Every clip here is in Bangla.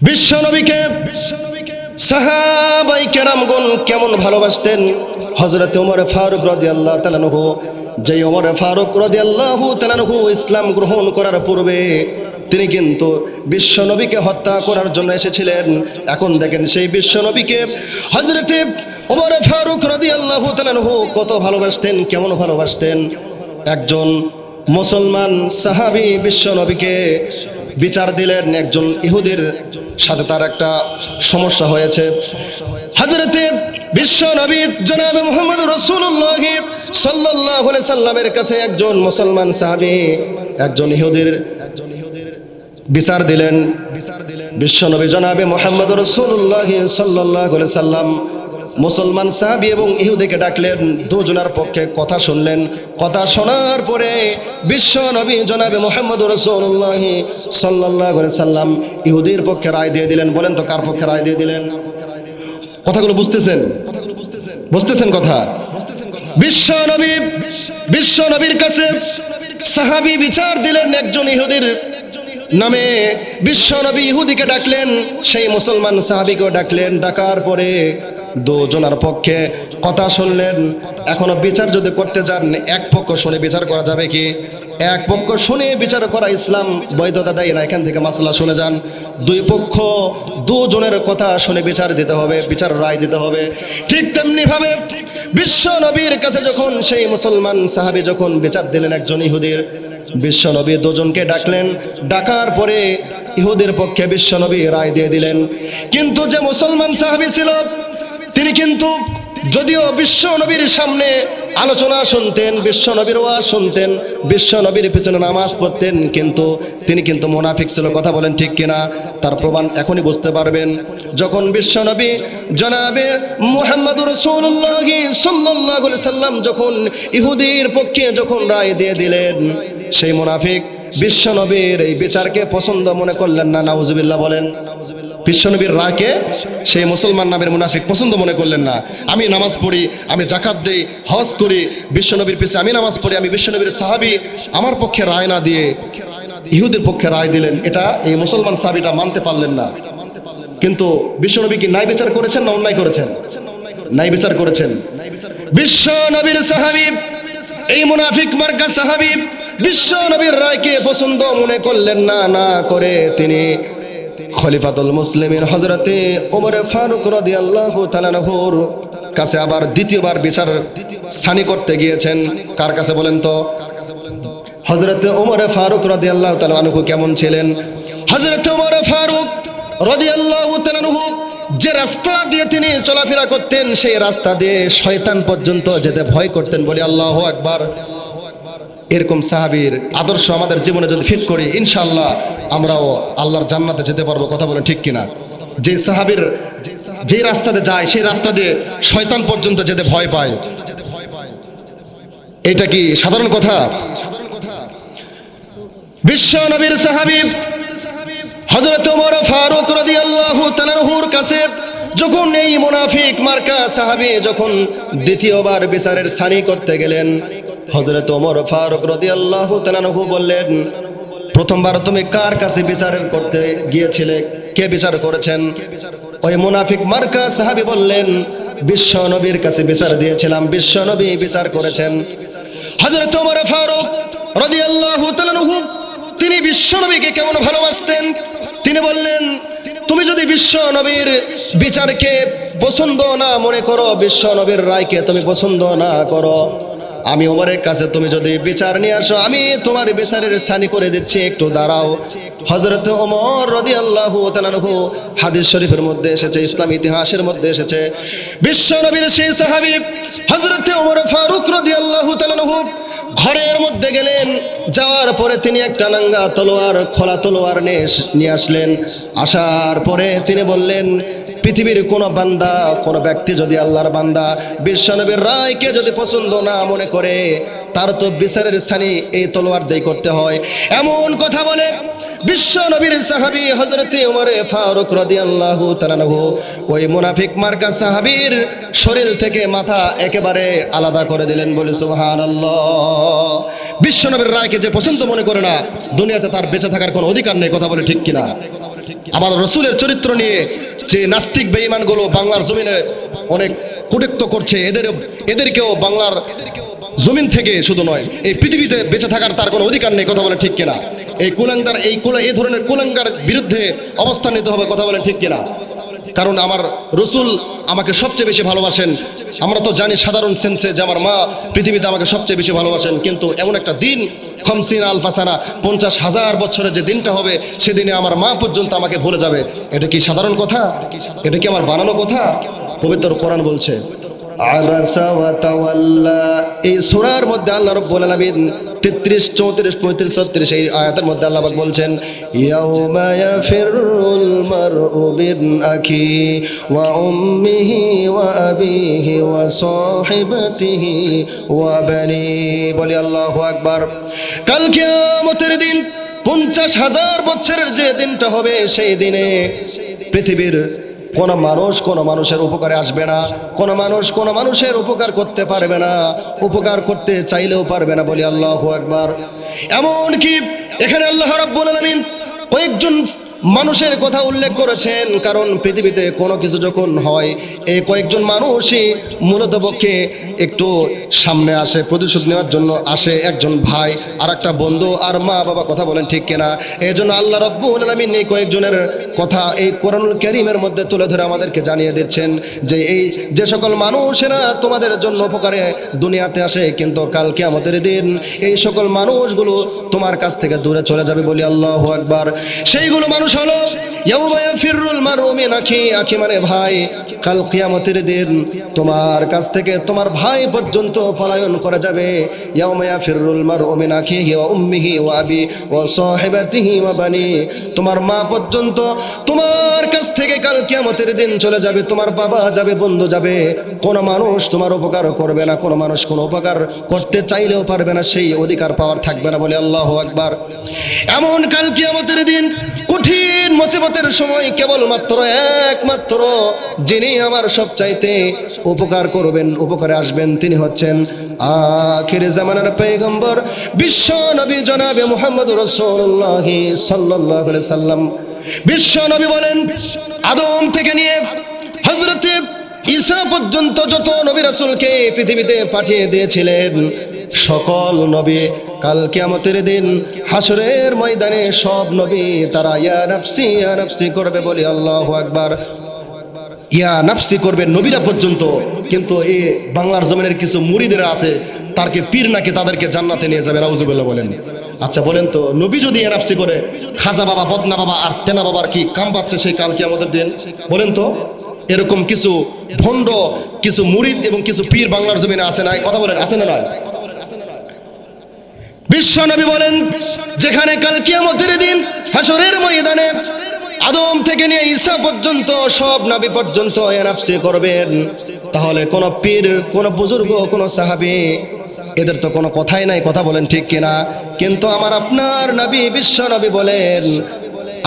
বিশ্ব নবীকে সাহাবাই কেরামগুন কেমন ভালোবাসতেন? হজরত উমর ফারুক রদি আল্লাহ তালানহু যে ওমর ফারুক রদি আল্লাহ তালানহু ইসলাম গ্রহণ করার পূর্বে তিনি কিন্তু বিশ্ব নবীকে হত্যা করার জন্য এসেছিলেন। এখন দেখেন সেই বিশ্ব নবীকে হজরতে ওমর ফারুক রদি আল্লাহ তালানহু কত ভালোবাসতেন, কেমন ভালোবাসতেন? একজন মুসলমান সাহাবি বিশ্ব নবীকে বিচার দিলেন একজন ইহুদির সাথে তার একটা সমস্যা হয়েছে। হাজরতে বিশ্ব নবী জনাব মোহাম্মদ রসুল্লাহ সাল্লাহ সাল্লামের কাছে একজন মুসলমান সাহাবি, একজন ইহুদির বিচার দিলেন। বিশ্ব নবী জনাবে মোহাম্মদ রসুল্লাহ সাল্লাহ সাল্লাম মুসলমান সাহাবি এবং ইহুদিকে ডাকলেন, দুজনার পক্ষে কথা শুনলেন। কথা শোনার পরে বিশ্ব নবী জনাবে মোহাম্মদ রসুল্লাহ সাল্লাহ সাল্লাম ইহুদির পক্ষে রায় দিয়ে দিলেন। বলেন তো, কার পক্ষে রায় দিয়ে দিলেন? কথাগুলো বুঝতেছেন? বুঝতেছেন কথা? বিশ্ব নবী, বিশ্ব নবীর কাছে সাহাবি বিচার দিলেন একজন ইহুদির নামে। বিশ্ব নবী ইহুদিকে ডাকলেন, সেই মুসলমান সাহাবিকেও ডাকলেন। ডাকার পরে দুজনার পক্ষে কথা শুনলেন। এখনও বিচার যদি করতে যান, এক পক্ষ শুনে বিচার করা যাবে কি? এক পক্ষ শুনে বিচার করা ইসলাম বৈধতা দেয় না, এখান থেকে মাসলা শুনে যান। দুই পক্ষ দুজনের কথা শুনে বিচার দিতে হবে, বিচার রায় দিতে হবে। ঠিক তেমনি ভাবে বিশ্ব নবীর কাছে যখন সেই মুসলমান সাহাবি যখন বিচার দিলেন একজন ইহুদির বিশ্বনবী দুজনকে ডাকলেন। ডাকার পরে ইহুদের পক্ষে বিশ্বনবী রায় দিয়ে দিলেন। কিন্তু যে মুসলমান সাহাবি ছিল তিনি কিন্তু যদিও বিশ্ব নবীর সামনে আলোচনা শুনতেন বিশ্ব নবীর ওয়াজ শুনতেন বিশ্ব নবীর পিছনে নামাজ পড়তেন, কিন্তু তিনি কিন্তু মোনাফিক ছিল, কথা বলেন ঠিক কিনা? তার প্রমাণ এখনই বুঝতে পারবেন। যখন বিশ্ব নবী জনাবে মুহাম্মদ রসুল্লাহ সাল্লাহ সাল্লাম যখন ইহুদির পক্ষে যখন রায় দিয়ে দিলেন, সেই মুনাফিক বিশ্ব নবীর এই বিচারকে পছন্দ মনে করলেন না, নাউজুবিল্লাহ বলেন। বিশ্বনবীর রায়কে সেই মুসলমান নামের মুনাফিক পছন্দ মনে করলেন না। আমি নামাজ পড়ি, আমি জাকাত দেই, হজ করি, বিশ্বনবীর পিছিয়ে আমি নামাজ পড়ি, আমি বিশ্বনবীর সাহাবি, আমার পক্ষে রায় না দিয়ে ইহুদের পক্ষে রায় দিলেন। এটা এই মুসলমান সাহাবিটা মানতে পারলেন না। কিন্তু বিশ্বনবী কি ন্যায় বিচার করেছেন না অন্যায় করেছেন? ন্যায় বিচার করেছেন। বিশ্ব নবীর সাহাবি, এই মুনাফিক মার্কা সাহাবি বিশ্ব নবীর রায়কে পছন্দ মনে করলেন না না করে তিনি খলিফাতুল মুসলিমের হজরতে ওমরে ফারুক রদি আল্লাহ তালানহুর কাছে আবার দ্বিতীয়বার বিচার সানি করতে গিয়েছেন। কার কাছে বলেন তো? হজরতে ওমরে ফারুক রদি আল্লাহ তালানহু কেমন ছিলেন? হজরতে ওমরে ফারুক রদি আল্লাহ তালানহু যে রাস্তা দিয়ে তিনি চলাফেরা করতেন, সেই রাস্তা দিয়ে শয়তান পর্যন্ত যেতে ভয় করতেন বলে আল্লাহ একবার এরকম সাহাবির আদর্শ আমাদের জীবনে যদি ফিট করি ইনশাল্লাহ আমরাও আল্লাহর জান্নাতে যেতে পারব, কথা বলেন ঠিক কিনা? যে সাহাবির যে রাস্তাতে যায়, সেই রাস্তা দিয়ে শয়তান পর্যন্ত যেতে ভয় পায়। এটা কি সাধারণ কথা? বিশ্ব নবীর সাহাবি হজরত ফারুক রাদিয়াল্লাহু তাআলার কাছে যখন এই মুনাফিক মার্কা সাহাবি যখন দ্বিতীয়বার বিচারের সানি করতে গেলেন হজরত ওমর ফারুক রাদিয়াল্লাহু তাআলাহু বললেন, প্রথমবার তুমি কার কাছে বিচার করতে গিয়েছিলে? কে বিচার করেছেন? ওই মুনাফিক মার্কা সাহাবি বললেন, বিশ্ব নবীর কাছে বিচার দিয়েছিলাম, বিশ্ব নবী বিচার করেছেন। হজরত ওমর ফারুক রাদিয়াল্লাহু তাআলাহু তিনি বিশ্ব নবীকে কেমন ভালোবাসতেন? তিনি বললেন, তুমি যদি বিশ্ব নবীর বিচারকে পছন্দ না মনে করো, বিশ্ব নবীর রায়কে তুমি পছন্দ না করো। আমি ওমরের কাছে তুমি যদি বিচার নিয়ে আসো, আমি তোমার বিচারের সানি করে দিচ্ছি। একটু দাঁড়াও। হজরত ওমর রদি আল্লাহ হাদিস শরীফের মধ্যে এসেছে, ইসলাম ইতিহাসের মধ্যে এসেছে। বিশ্ব নবীর সেই সাহাবি হজরত ওমর ফারুক রদি আল্লাহ ঘরের মধ্যে গেলেন। যাওয়ার পরে তিনি একটা নাঙ্গা তলোয়ার, খোলা তলোয়ার নিয়ে আসলেন। আসার পরে তিনি বললেন পৃথিবীর কোন বান্দা, কোন ব্যক্তি যদি আল্লাহর বান্দা, বিশ্বনবীর রায়কে যদি পছন্দ না মনে করে, তার তো বিচারের সানি এই তলোয়ার দিয়ে করতে হয়। এমন কথা বলে বিশ্ব নবীর সাহাবি হজরতে উমরে ফারুক রাদিয়াল্লাহু তাআলাহু ওই মুনাফিক মার্কা সাহাবীর শরীর থেকে মাথা একেবারে আলাদা করে দিলেন বলে সুবহানাল্লাহ। বিশ্ব নবীর রায়কে যে পছন্দ মনে করে না, দুনিয়াতে তার বেঁচে থাকার কোনো অধিকার নেই, কথা বলে ঠিক কিনা? আমার রসুলের চরিত্র নিয়ে যে নাস্তিক বেঈমানগুলো বাংলার জমিনে অনেক কুটিক্ত করছে, এদের এদেরকেও বাংলার জমিন থেকে শুধু নয়, এই পৃথিবীতে বেঁচে থাকার তার কোনো অধিকার নেই, কথা বলে ঠিক কিনা? এই কুলাঙ্গার এই কুলা এই ধরনের কুলাঙ্গার বিরুদ্ধে অবস্থান নিতে হবে, কথা বলে ঠিক কিনা? কারণ আমার রসুল আমাকে সবচেয়ে বেশি ভালোবাসেন। আমরা তো জানি সাধারণ সেন্সে যে আমার মা পৃথিবীতে আমাকে সবচেয়ে বেশি ভালোবাসেন, কিন্তু এমন একটা দিন, খমসিন আল ফাসানা, পঞ্চাশ হাজার বছরের যে দিনটা হবে, সেদিনে আমার মা পর্যন্ত আমাকে ভুলে যাবে। এটা কি সাধারণ কথা? এটা কি আমার বানানো কথা? পবিত্র কোরআন বলছে আবাসা ওয়া তাওয়াল্লা এই সূরার মধ্যে আল্লাহ রাব্বুল আলামিন 33 34 35 36 এই আয়াতের মধ্যে আল্লাহ পাক বলছেন, ইয়াউমা ইয়াফিরুল মারউ বিন আখি ওয়া উম্মিহি ওয়া আবিহি ওয়া সাহিবাতিহি ওয়া বানি। বলি আল্লাহু আকবার। কাল কিয়ামতের দিন পঞ্চাশ হাজার বছরের যে দিনটা হবে সেই দিনে পৃথিবীর কোন মানুষ কোন মানুষের উপকারে আসবে না, কোন মানুষ কোন মানুষের উপকার করতে পারবে না, উপকার করতে চাইলেও পারবে না বলি আল্লাহ একবার এমন কি এখানে আল্লাহ রাব্বুল আলামিন কয়েকজন মানুষের কথা উল্লেখ করেছেন, কারণ পৃথিবীতে কোনো কিছু যখন হয় এই কয়েকজন মানুষই মূলত পক্ষে একটু সামনে আসে, প্রতিশোধ নেওয়ার জন্য আসে একজন ভাই আর একটা বন্ধু, আর মা বাবা কথা বলেন ঠিক কিনা? এই জন্য আল্লাহ রব্বুল আলমিন এই কয়েকজনের কথা এই কোরআনুল করিমের মধ্যে তুলে ধরে আমাদেরকে জানিয়ে দিচ্ছেন যে এই যে সকল মানুষেরা তোমাদের জন্য উপকারে দুনিয়াতে আসে, কিন্তু কালকে আমাদের দিন এই সকল মানুষগুলো তোমার কাছ থেকে দূরে চলে যাবে বলি আল্লাহ একবার সেইগুলো মানুষ হলো আখি মানে ভাই কিয়ামতের দিন তোমার কাছ থেকে তোমার ভাই পর্যন্ত পলায়ন করা যাবে। ওয়া বানি। তোমার মা পর্যন্ত তোমার কাছ থেকে দিন চলে যাবে, তোমার বাবা যাবে, বন্ধু যাবে। কোন মানুষ তোমার উপকার করবে না, কোন মানুষ কোনো উপকার করতে চাইলেও পারবে না, সেই অধিকার পাওয়ার থাকবে না বলে আল্লাহ আকবার। এমন কাল কিয়ামতের দিন কঠিন মুসিবতের সময় কেবলমাত্র একমাত্র যিনি আমার সব চাইতে উপকার করবেন, উপকারে আসবেন, তিনি হচ্ছেন আখির জামানার পেগম্বর বিশ্ব নবী জনাবে মোহাম্মদ রসুল্লাহ সাল্লাহ সাল্লাম। বিশ্ব নবী বলেন, আদম থেকে নিয়ে হজরতে ঈসা পর্যন্ত যত নবী রাসূলকে পৃথিবীতে পাঠিয়ে দিয়েছিলেন, সকল নবী কাল কিয়ামতের দিন হাসরের ময়দানে সব নবী তারা ইয়া নাফসি ইয়া নাফসি করবে বলি আল্লাহু আকবার। ইয়া নাফসি করবে নবীরা পর্যন্ত। কিন্তু এই বাংলার জমিনের কিছু মুড়িদের আছে, তারকে পীর নাকি তাদেরকে জান্নাতে নিয়ে যাবে রাউজুবিল্লাহ বলেন। আচ্ছা বলেন তো, নবী যদি ইয়া নাফসি করে, খাজা বাবা, বদনা বাবা আর তেনা বাবার কি কাম পাচ্ছে সেই কাল কিয়ামতের দিন? বলেন তো, এরকম কিছু ভণ্ড, কিছু মুরিদ এবং কিছু পীর বাংলার জমিনে আছে না কথা বলেন, আছে না নয় বিশ্ব নবী বলেন, যেখানে কাল কিয়ামতের দিন হাসরের ময়দানে আদম থেকে নিয়ে ঈসা পর্যন্ত সব নবী পর্যন্ত করবেন। তাহলে কোন পীর, কোন বুজুর্গ, কোন সাহাবী, এদের তো কোনো কথাই নাই, কথা বলেন ঠিক কিনা? কিন্তু আমার আপনার নবী বিশ্ব নবী বলেন,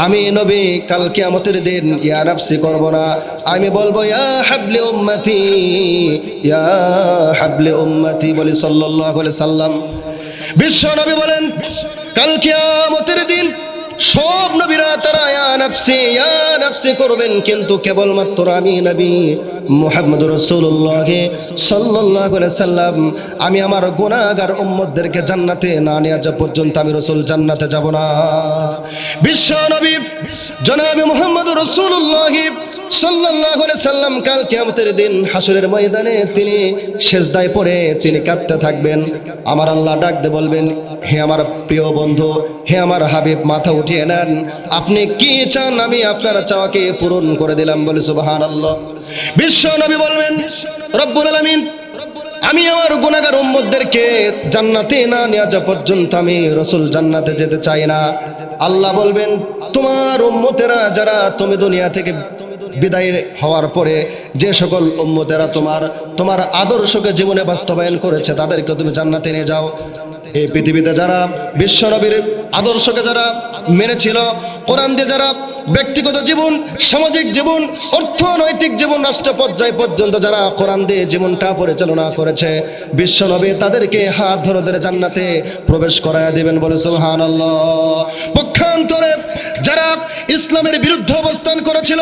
আমি নবী কাল কিয়ামতের দিন ইয়া নাফসি করব না। আমি বলব, ইয়া হাবলি উম্মতি, ইয়া হাবলি উম্মতি বলি সাল্লাল্লাহু আলাইহি সাল্লাম। বিশ্ব নবী বলেন, কাল কিয়ামতের দিন সব নবীরা তারা, ইয়া নাফসি ইয়া নাফসি করবেন, কিন্তু কেবলমাত্র আমি নবী মুহাম্মদ রাসূলুল্লাহ সাল্লাল্লাহু আলাইহি সাল্লাম। আমি আমার গুনাহগার উম্মতদেরকে জান্নাতে না নিয়ে যা পর্যন্ত আমি রাসূল জান্নাতে যাব না। বিশ্ব নবী জনাবে মুহাম্মদ রাসূলুল্লাহ সাল্লাল্লাহু আলাইহি সাল্লাম, কাল কিয়ামতের দিন হাসরের ময়দানে তিনি সেজদায় পড়ে তিনি কাঁদতে থাকবেন। আমার আল্লাহ ডাক দে বলবেন, হে আমার প্রিয় বন্ধু, হে আমার হাবিব, মাথা উঠিয়ে নেন। আপনি কি চান আমি আপনার চাওয়াকে পূরণ করে দিলাম? বলে সুবাহান আল্লাহ বিশ্ব নবী বলবেন, রব্বুল আলামিন, আমি আমার গুনাহগার উম্মতদেরকে জান্নাতে না নেওয়া যা পর্যন্ত আমি রসুল জান্নাতে যেতে চাই না। আল্লাহ বলবেন, তোমার উম্মতেরা, যারা তুমি দুনিয়া থেকে বিদায় হওয়ার পরে যে সকল উম্মতেরা তোমার তোমার আদর্শকে জীবনে বাস্তবায়ন করেছে, তাদেরকে তুমি জান্নাতে নিয়ে যাও। এই পৃথিবীতে যারা বিশ্বনবীর আদর্শকে যারা মেনেছিল কোরআন দিয়ে যারা ব্যক্তিগত জীবন, সামাজিক জীবন, অর্থনৈতিক জীবন, রাষ্ট্র পর্যায় পর্যন্ত যারা কোরআন দিয়ে জীবনটা পরিচালনা করেছে বিশ্বনবী তাদেরকে হাত ধরে ধরে জান্নাতে প্রবেশ করায় দিবেন বলে সুবহান পক্ষান্তরে যারা ইসলামের বিরুদ্ধে অবস্থান করেছিল,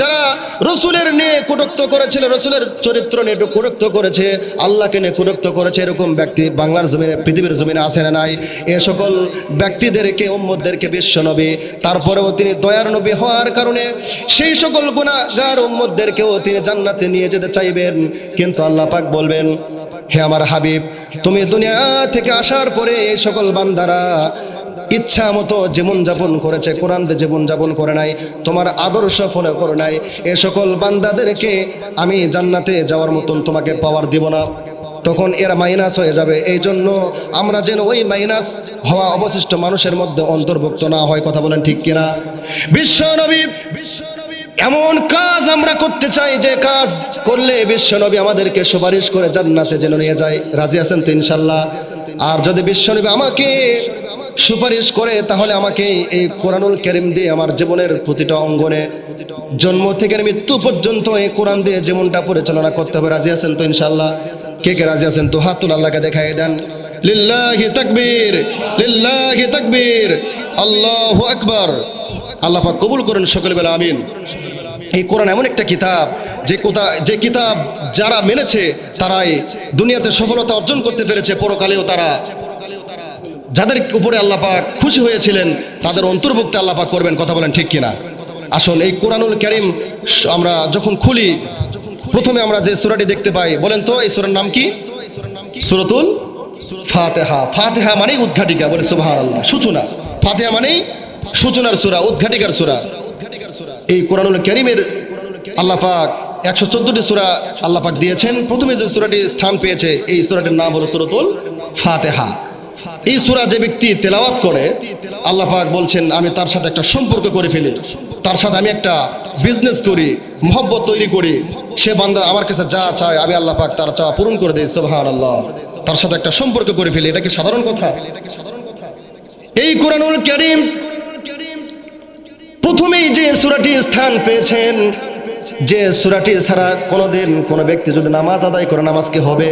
যারা রসুলের নিয়ে কুটক্ত করেছিল, রসুলের চরিত্র নিয়ে কুটক্ত করেছে, আল্লাহকে নিয়ে কুটক্ত করেছে, এরকম ব্যক্তি বাংলার জমিনে, পৃথিবীর জমিনে আসে না নাই? এ সকল ব্যক্তিদেরকে উম্মদদেরকে বিশ্বনবী তারপরেও তিনি দয়ার নবী হওয়ার কারণে সেই সকল গুণাগার উম্মদদেরকেও তিনি জান্নাতে নিয়ে যেতে চাইবেন। কিন্তু আল্লাহ পাক বলবেন, হে আমার হাবিব, তুমি দুনিয়া থেকে আসার পরে এই সকল বান্দারা ইচ্ছা মতো জীবন যাপন করেছে। কোরআন দিয়ে জীবন যাপন করে নাই, তোমার আদর্শ ফলো করে নাই। এ সকল বান্দাদেরকে আমি জান্নাতে যাওয়ার মতন তোমাকে পাওয়ার দিব না। তখন এরা মাইনাস হয়ে যাবে। এই জন্য আমরা যেন ওই মাইনাস হওয়া অবশিষ্ট মানুষের মধ্যে অন্তর্ভুক্ত না হয়, কথা বলেন ঠিক কিনা? বিশ্ব নবী, এমন কাজ আমরা করতে চাই যে কাজ করলে বিশ্বনবী আমাদেরকে সুপারিশ করে জান্নাতে যেন নিয়ে যায়। রাজি আছেন তো ইনশাল্লাহ? আর যদি বিশ্বনবী আমাকে সুপারিশ করে তাহলে আমাকে এই কোরআনুল কেরিম দিয়ে আমার জীবনের প্রতিটা অঙ্গনে জন্ম থেকে মৃত্যু পর্যন্ত এই কোরআন দিয়ে জীবনটা পরিচালনা করতে হবে। রাজি আছেন তো ইনশাল্লাহ কে কে রাজি আছেন তো? হাতুল আল্লাহকে দেখাই দেন। লিল্লাহি তাকবীর লিল্লাহি তাকবীর। আল্লাহু আকবার। আল্লাহ পাক কবুল করেন সকল বেলা আমিন। এই কোরআন এমন একটা কিতাব, যে কোথা যে কিতাব যারা মেনেছে, তারাই দুনিয়াতে সফলতা অর্জন করতে পেরেছে, পরকালেও তারা। যাদের উপরে আল্লাহ পাক খুশি হয়েছিলেন, তাদের অন্তর্ভুক্ত আল্লাহ পাক করবেন, কথা বলেন ঠিক কিনা? আসুন, এই কোরআনুল করিম আমরা যখন খুলি, প্রথমে আমরা যে সুরাটি দেখতে পাই, বলেন তো, এই সূরার নাম কি? সূরাতুল ফাতেহা। ফাতেহা মানেই উদ্ঘাটিকা, বলে সুবাহ আল্লাহ সূচনা। ফাতেহা মানেই সূচনার সুরা, উদ্ঘাটিকার সুরা। এই কোরআনুল করিমের আল্লাহ পাক একশো চোদ্দটি সুরা আল্লাহ পাক দিয়েছেন। প্রথমে যে সুরাটি স্থান পেয়েছে, এই সুরাটির নাম হলো সুরতুল ফাতেহা। এই সুরা যে ব্যক্তি তেলাওয়াত করে, আল্লাহ পাক বলছেন, আমি তার সাথে একটা সম্পর্ক করে ফেলি। তার সাথে আমি একটা বিজনেস করি, মহব্বত তৈরি করি। সে বান্দা আমার কাছে যা চায়, আমি আল্লাহ পাক তার চাওয়া পূরণ করে দিই সুবহান আল্লাহ তার সাথে একটা সম্পর্ক করে ফেলি, এটা কি সাধারণ কথা? এই কোরআনুল করিম প্রথমেই যে সুরাটি স্থান পেয়েছেন যে সুরাটি ছাড়া কোনোদিন কোনো ব্যক্তি যদি নামাজ আদায় করে নামাজ কি হবে?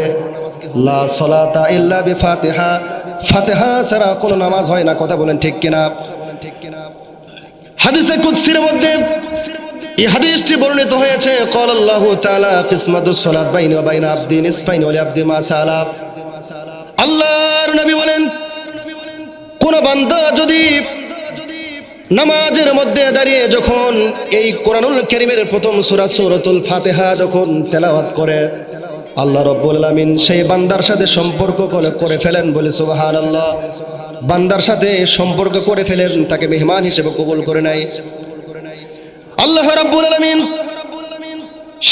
লা সলাতা ইল্লা বি ফাতিহা ফাতিহা ছাড়া কোনো নামাজ হয় না, কথা বলেন ঠিক কিনা? হাদিসে কুদসির মধ্যে এই হাদিসটি বর্ণিত হয়েছে কল আল্লাহ তাআলা কিসমাতুস সালাত বাইনি ওয়া বাইনা আবদি নিসফাইন ওয়া আবদি মা সালা। আল্লাহর নবী বলেন, কোন বান্দা যদি নামাজের মধ্যে দাঁড়িয়ে যখন এই কোরআনুল করিমের প্রথম সূরা সুরতুল ফাতেহা যখন তেলাওয়াত করে, আল্লাহ রব্বুল আলামিন সেই বান্দার সাথে সম্পর্ক করে ফেলেন বলে সুবহানাল্লাহ। বান্দার সাথে সম্পর্ক করে ফেলেন, তাকে মেহমান হিসেবে কবুল করে নাই। আল্লাহ রাব্বুল আলামিন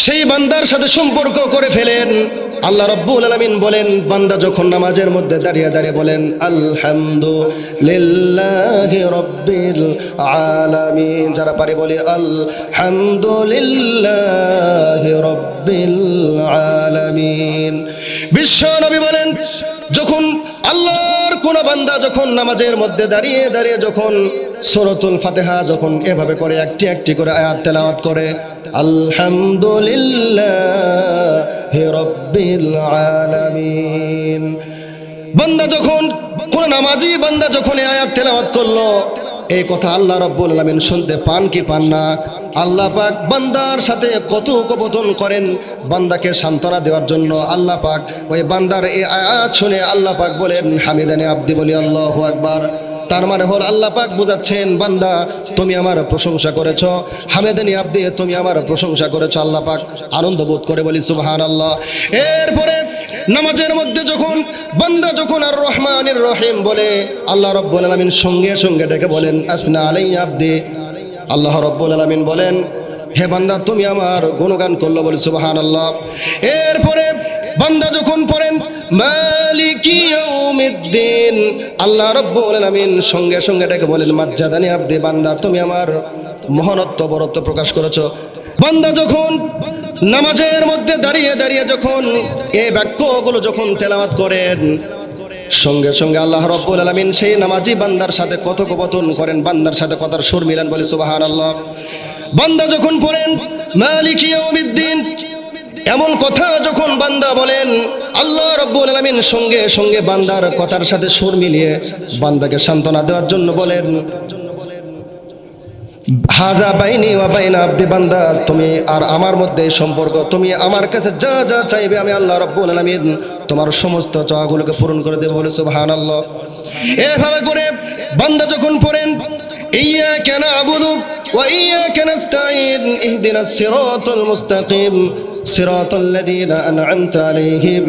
সেই বান্দার সাথে সম্পর্ক করে ফেলেন। আল্লাহ রব্বুল আলমিন বলেন, বান্দা যখন নামাজের মধ্যে দাঁড়িয়ে দাঁড়িয়ে বলেন, আলহামদুলিল্লাহ রব্বিল আলামিন যারা পারে বলে, আলহামদুলিল্লাহ রব্বিল আলামিন বিশ্ব নবী বলেন, যখন আল্লাহর কোন বান্দা যখন নামাজের মধ্যে দাঁড়িয়ে দাঁড়িয়ে যখন সরতুল ফাতেহা যখন এভাবে করে একটি একটি করে আয়াত তেলাওয়াত করে, আলহামদুলিল্লাহি রব্বিল আলামিন। বান্দা যখন, কোন নামাজি বান্দা যখন আয়াত তেলাওয়াত করল, এই কথা আল্লাহ রব্বুল আলামিন শুনতে পান কি পান না আল্লাহ পাক বান্দার সাথে কত উপবোধন করেন, বান্দাকে সান্ত্বনা দেওয়ার জন্য আল্লাহ পাক ওই বান্দার এই আয়াত শুনে আল্লাহ পাক বলেন, হামিদানে আব্দি বলি আল্লাহ আকবার। তার মানে হল আল্লাহ পাক বুঝাচ্ছেন, বান্দা, তুমি আমার প্রশংসা করেছ। হামেদানি আব্দি, তুমি আমার প্রশংসা করেছ। আল্লাহ পাক আনন্দ বোধ করে বলি সুবহান আল্লাহ এরপরে নামাজের মধ্যে যখন বান্দা যখন আর রহমানের রহিম বলে, আল্লাহ রব্বুল আলামিন সঙ্গে সঙ্গে ডেকে বলেন আসনা আলাই আব্দি। আল্লাহ রব্বুল আলামিন বলেন, হে বান্দা, তুমি আমার গুণগান করল বলে সুবহান আল্লাহ এরপরে বান্দা যখন পড়েন, মালিকি ইয়াউমিদ্দিন। আল্লাহ রব্বুল আলামিন সঙ্গে সঙ্গে ডেকে বলেন, মাজ্জাদানি আব্দি, বান্দা, তুমি আমার মহানত্ব বরত্ব প্রকাশ করেছ। বান্দা যখন নামাজের মধ্যে দাঁড়িয়ে দাঁড়িয়ে যখন এই বাক্যগুলো যখন তেলাওয়াত করেন সঙ্গে সঙ্গে আল্লাহ রব্বুল আলমিন সেই নামাজি বান্দার সাথে কথোপকথন করেন, বান্দার সাথে কথার সুর মিলান বলে সুবাহান আল্লাহ বান্দা যখন পড়েন, মালিক ইয়াউমিদ্দিন, এমন কথা যখন বান্দা বলেন, আল্লাহ রব্বুল আলমিন সঙ্গে সঙ্গে বান্দার কথার সাথে সুর মিলিয়ে বান্দাকে সান্ত্বনা দেওয়ার জন্য বলেন, হাজা বাইনি ওয়া বাইনা আব্দি বান্দা, তুমি আর আমার মধ্যে সম্পর্ক, তুমি আমার কাছে যা যা চাইবে আমি আল্লাহ রব্বুল আলামিন তোমার সমস্ত চাওয়াগুলোকে পূরণ করে দেবে বলে সুবহান আল্লাহ এভাবে করে বান্দা যখন পড়েন, ইয়্যাকা না'বুদু ওয়া ইয়্যাকা নাস্তাঈন ইহদিনাস সিরাতাল মুস্তাকিম, সিরাতাল লাযীনা আন'আমতা আলাইহিম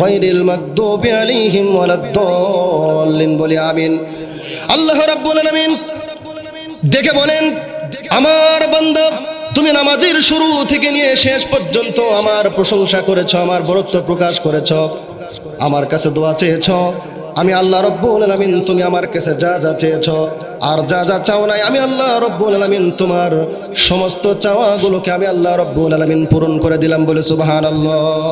গায়রিল মাগদুবি আলাইহিম ওয়ালাদ-দাল্লিন বলি, আমিন। আল্লাহ রাব্বুল আলামিন ডেকে বলেন, আমার বান্দা তুমি নামাজের শুরু থেকে নিয়ে শেষ পর্যন্ত আমার প্রশংসা করেছ, আমার বরত্ব প্রকাশ করেছ, আমার কাছে দোয়া চেয়েছ। আমি আল্লাহ রব্বুল আলমিন, তুমি আমার কাছে যা যা চেয়েছ, আর যা যা চাও নাই, আমি আল্লাহ রব্বুল আলমিন, তোমার সমস্ত চাওয়াগুলোকে আমি আল্লাহ রব্বুল আলমিন পূরণ করে দিলাম বলে সুবহানাল্লাহ।